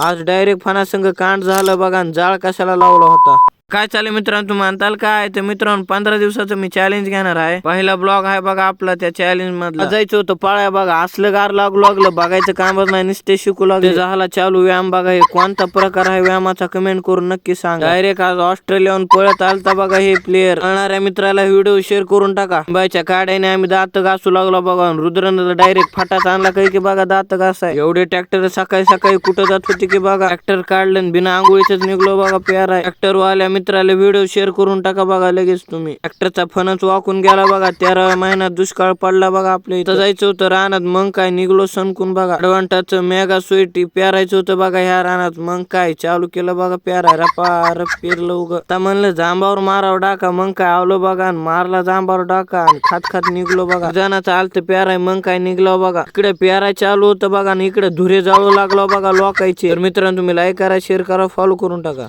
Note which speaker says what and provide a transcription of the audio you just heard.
Speaker 1: आज डायरेक्ट फणासंग कांड झालं बघा जाळ कशाला लावला होता? काय चालेल मित्रांनो तुम्ही म्हणताल काय? तर मित्रांनो पंधरा दिवसाचं मी चॅलेंज घेणार आहे. पहिला ब्लॉग आहे बघा आपला त्या चॅलेंज मधला. जायचं होतं पाळ्या बघा असलं गार लागू लागलं बघायचं कामच नाही नुसते शिकू लागले. झाला चालू व्यायाम बघा हे कोणता प्रकार आहे व्यायामाचा कमेंट करून नक्की सांग. डायरेक्ट आज ऑस्ट्रेलियाहून पळत आलता बघा हे प्लेअर कळणाऱ्या मित्राला व्हिडिओ शेअर करून टाका. बायच्या काड्याने आम्ही दात घासू लागलो बघा रुद्रनं डायरेक्ट फाटाच आणला काही की बघा दात घासाय एवढे ट्रॅक्टर सकाळी सकाळी कुठं जात होते की बघा? ट्रॅक्टर काढलं बिना आंघोळीच निघलो बघा प्यारा ट्रॅक्टर वाल्या मित्राला व्हिडिओ शेअर करून टाका बघा लगेच तुम्ही. ट्रॅक्टरचा फणच वाकून गेला बघा तेरा महिन्यात दुष्काळ पडला बघा आपल्या इथं. जायचं होतं रानात मग काय निघलो सणकून बघा. अडवांटाच मेगा स्वीट पेरायचं होतं बघा ह्या रानात. मग काय चालू केलं बघा पेराय. रपा रप पेरलं उग. आता म्हणलं जांबावर मारावं डाका मग काय आवलो बघा आणि मारला जांबावर डाका आणि खात खात निघलो बघा. जणाचं आलत पेराय मग काय निघलो बघा. इकडे पेराय चालू होतं बघा आणि इकडे धुरे जाळू लागलो बघा लोकायचे. तर मित्रांनो तुम्ही लाईक करा शेअर करा फॉलो करून टाका.